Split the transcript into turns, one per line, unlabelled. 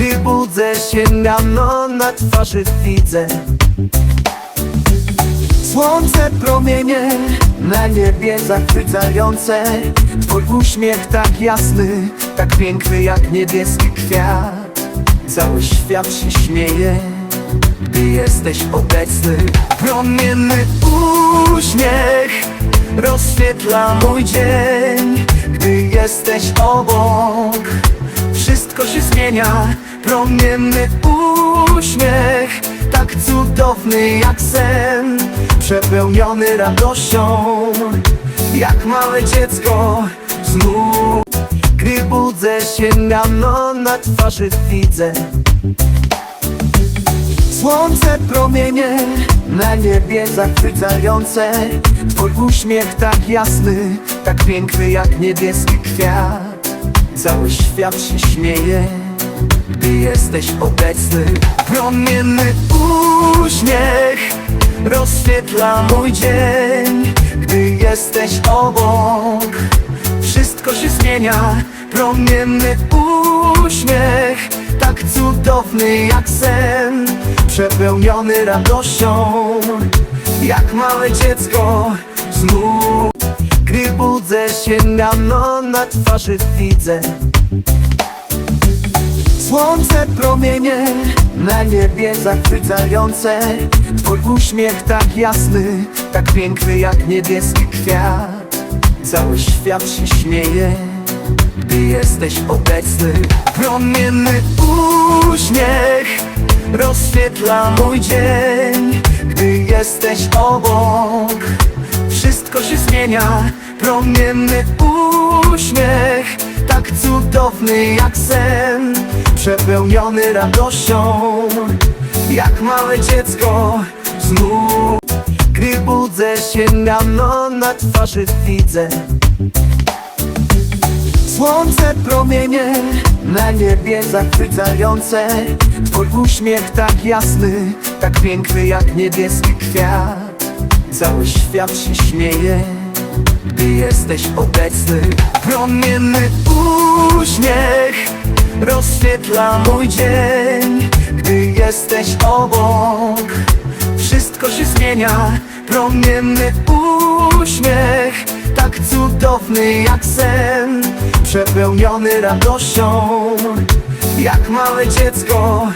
Gdy budzę się rano na twarzy widzę. Słońce promienie na niebie zachwycające. Twój uśmiech tak jasny, tak piękny jak niebieski kwiat. Cały świat się śmieje, gdy jesteś obecny. Promienny uśmiech rozświetla mój dzień. Gdy jesteś obok, wszystko się zmienia Promienny uśmiech, tak cudowny jak sen Przepełniony radością, jak małe dziecko znów Gdy budzę się rano na twarzy widzę. Słońce promienie na niebie zachwycające. Twój uśmiech tak jasny, tak piękny jak niebieski kwiat. Cały świat się śmieje, gdy jesteś obecny Promienny uśmiech rozświetla mój dzień. Gdy jesteś obok, wszystko się zmienia. Promienny uśmiech, tak cudowny jak sen. Przepełniony radością, jak małe dziecko znów. Gdy budzę się rano na twarzy widzę Słońce promienie na niebie zachwycające. Twój uśmiech tak jasny, tak piękny jak niebieski kwiat. Cały świat się śmieje, gdy jesteś obecny. Promienny uśmiech rozświetla mój dzień Gdy jesteś obok, wszystko się zmienia. Promienny uśmiech, tak cudowny jak sen Przepełniony radością, jak małe dziecko znów Gdy budzę się rano na twarzy widzę Słońce promienie na niebie zachwycające. Twój uśmiech tak jasny, tak piękny jak niebieski kwiat. Cały świat się śmieje, gdy jesteś obecny. Promienny uśmiech rozświetla mój dzień Gdy jesteś obok, wszystko się zmienia Promienny uśmiech, tak cudowny jak sen Przepełniony radością, jak małe dziecko